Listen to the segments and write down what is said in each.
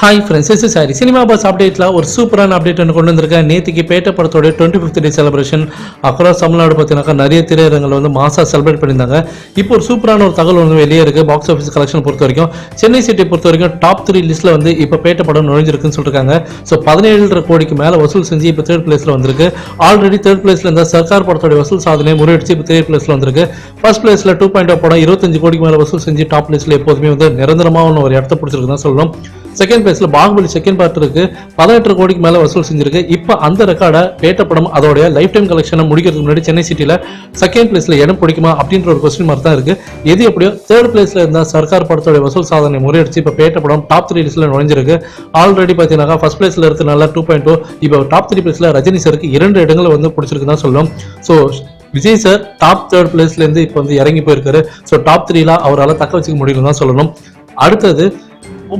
Hi friends is sorry cinema boss அப்டேட்டில் ஒரு சூப்பரான அப்டேட் ஒன்று கொண்டு வந்திருக்கேன். நேற்றுக்கு பேட்ட படத்தோட twenty fifth day celebration across Tamil Nadu பார்த்தீங்கன்னாக்கா நிறைய திரையரங்கில் வந்து மாசா செலிப்ரேட் பண்ணியிருந்தாங்க. இப்போ ஒரு சூப்பரான ஒரு தகவல் வந்து வெளியே இருக்குது பாக்ஸ் ஆஃபீஸ் கலெக்ஷன் பொறுத்த வரைக்கும். சென்னை சிட்டி பொறுத்த வரைக்கும் டாப் த்ரீ லிஸ்ட்டில் வந்து இப்போ பேட்ட படம் நுழைஞ்சிருக்குன்னு சொல்லியிருக்காங்க ஸோ பதினேழு கோடிக்கு மேலே வசூல் செஞ்சு இப்போ தேர்ட் பிளேஸில் வந்திருக்கு. ஆல்ரெடி தேர்ட் பிளேஸில் இருந்த சர்க்கார் படத்தோட வசூல் சாதனை முறையடிச்சு இப்போ தேர்ட் பிளேஸில் வந்திருக்கு. ஃபர்ஸ்ட் பிளேஸில் டூ பாயிண்ட் படம் இருபத்தஞ்சு கோடிக்கு மேலே வசூல் செஞ்சு டாப் லிஸ்ட்டில் எப்போதுமே வந்து நிரந்தரமாக ஒரு இடத்த பிடிச்சிருக்கு தான் சொல்லணும். செகண்ட் பிளேஸ்ல பாகுபலி செகண்ட் பார்ட் இருக்கு. பதினெட்டு கோடிக்கு மேலே வசூல் செஞ்சிருக்கு. இப்போ அந்த ரெக்கார்டை பேட்ட படம் அதோடைய லைஃப் டைம் கலெக்ஷனை முடிக்கிறதுக்கு முன்னாடி சென்னை சிட்டியில் செகண்ட் பிளேஸில் இடம் பிடிக்குமா அப்படின்ற ஒரு கொஸ்டின் மாதிரி தான் இருக்கு. எது எப்படியோ தேர்ட் பிளேஸில் இருந்தால் சர்க்கார் படத்தோடைய வசூல் சாதனை முறையடிச்சு இப்போ பேட்ட படம் டாப் த்ரீ லிஸ்ட்டில் நுழைஞ்சிருக்கு. ஆல்ரெடி பார்த்தீங்கன்னா ஃபர்ஸ்ட் பிளேஸில் இருக்கு நல்லா டூ பாயிண்ட் டூ இப்போ டாப் த்ரீ பிளேஸில் ரஜினி சருக்கு இரண்டு இடங்களை வந்து பிடிச்சிருக்கு தான் சொல்லணும் so Vijay sir top third பிளேஸ்லேருந்து இப்போ வந்து இறங்கி போயிருக்காரு. ஸோ டாப் த்ரீலாம் அவரால் தக்க வச்சுக்க முடியலன்னு தான் சொல்லணும். அடுத்தது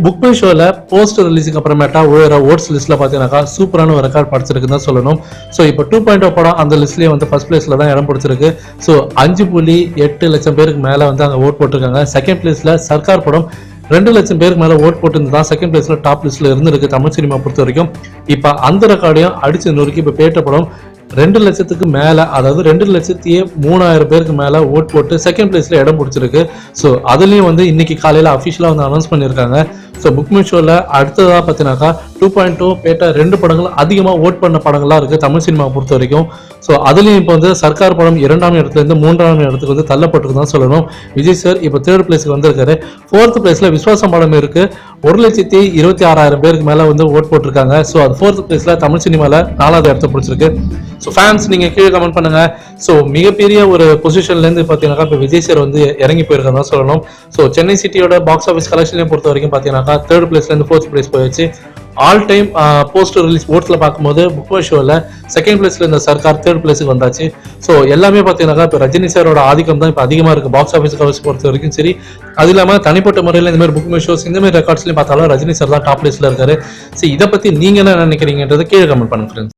புக் மை ஷோவில் போஸ்ட் ரிலீஸுக்கு அப்புறமேட்டா உயர ஓட்ஸ் லிஸ்ட்டில் பார்த்தீங்கன்னாக்கா சூப்பரான ஒரு ரெக்கார்ட் படிச்சிருக்குன்னு தான் சொல்லணும். ஸோ இப்போ டூ பாயிண்ட் படம் அந்த லிஸ்ட்லேயே வந்து ஃபர்ஸ்ட் பிளேஸில் தான் இடம் பிடிச்சிருக்கு. ஸோ அஞ்சு புள்ளி எட்டு லட்சம் பேருக்கு மேலே வந்து அங்கே ஓட் போட்டிருக்காங்க. செகண்ட் பிளேஸில் சர்க்கார் படம் ரெண்டு லட்சம் பேருக்கு மேலே ஓட் போட்டு தான் செகண்ட் பிளேஸில் டாப் லிஸ்ட்டில் இருந்திருக்கு தமிழ் சினிமா பொறுத்த வரைக்கும். இப்போ அந்த ரெக்கார்டையும் அடிச்சு நொறுக்கி இப்போ பேட்ட படம் ரெண்டு லட்சத்துக்கு மேலே அதாவது ரெண்டு லட்சத்தியே மூணாயிரம் பேருக்கு மேலே ஓட் போட்டு செகண்ட் பிளேஸில் இடம் பிடிச்சிருக்கு. ஸோ அதுலேயும் வந்து இன்னைக்கு காலையில் அஃபிஷியலாக வந்து அனௌன்ஸ் பண்ணியிருக்காங்க. ஸோ புக் மை ஷோவில் அடுத்ததாக பார்த்தீங்கன்னாக்கா டூ பாயிண்ட் டூ பேட்ட ரெண்டு படங்கள் அதிகமாக ஓட் பண்ண படங்களாக இருக்குது தமிழ் சினிமா பொறுத்த வரைக்கும். ஸோ அதுலேயும் இப்போ வந்து சர்க்கார் படம் இரண்டாம் இடத்துல இருந்து மூன்றாம் இடத்துக்கு வந்து தள்ளப்பட்டிருக்கு தான் சொல்லணும். விஜய் சார் இப்போ தேர்ட் பிளேஸுக்கு வந்திருக்காரு. ஃபோர்த் பிளேஸில் விஸ்வாசம் படம் இருக்குது ஒரு லட்சத்தி இருபத்தி ஆறாயிரம் பேருக்கு மேலே வந்து ஓட் போட்டிருக்காங்க. ஸோ அது ஃபோர்த் பிளேஸில் தமிழ் சினிமாவில் நாலாவது இடத்த பிடிச்சிருக்கு. ஸோ ஃபேன்ஸ் நீங்கள் கீழே கமெண்ட் பண்ணுங்க. ஸோ மிகப்பெரிய ஒரு பொசிஷன்லேருந்து பார்த்தீங்கன்னாக்கா இப்போ விஜய் சார் வந்து இறங்கி போயிருக்கா தான் சொல்லணும். ஸோ சென்னை சிட்டியோட பாக்ஸ் ஆஃபீஸ் கலெக்ஷனையும் பொறுத்த வரைக்கும் பார்த்தீங்கன்னாக்கா தேர்ட் பிளேஸ்லேருந்து ஃபோர்த் பிளேஸ் போயிடுச்சு ஆல் டைம் போஸ்ட் ரிலீஸ் ஓட்ஸில் பார்க்கும்போது புக் மை ஷோவில் செகண்ட் பிளேஸில் இந்த சர்க்கார் தேர்ட் பிளேஸுக்கு வந்தாச்சு. ஸோ எல்லாமே பார்த்தீங்கன்னாக்கா இப்போ ரஜினி சாரோட ஆதிக்கம் தான் இப்போ அதிகமாக இருக்குது பாக்ஸ் ஆஃபீஸ் கவர்ஸ் பொறுத்த வரைக்கும் சரி. அது இல்லாமல் தனிப்பட்ட முறையில் இந்த மாதிரி புக் மை ஷோஸ் இந்த மாதிரி ரெக்கார்ட்ஸ்லையும் பார்த்தாலும் ரஜினி சார் தான் டாப் பிளேஸில் இருக்காரு. சரி இதை பற்றி நீங்கள் என்ன நினைக்கிறீங்கன்றதை கீழே கமெண்ட் பண்ணுங்க.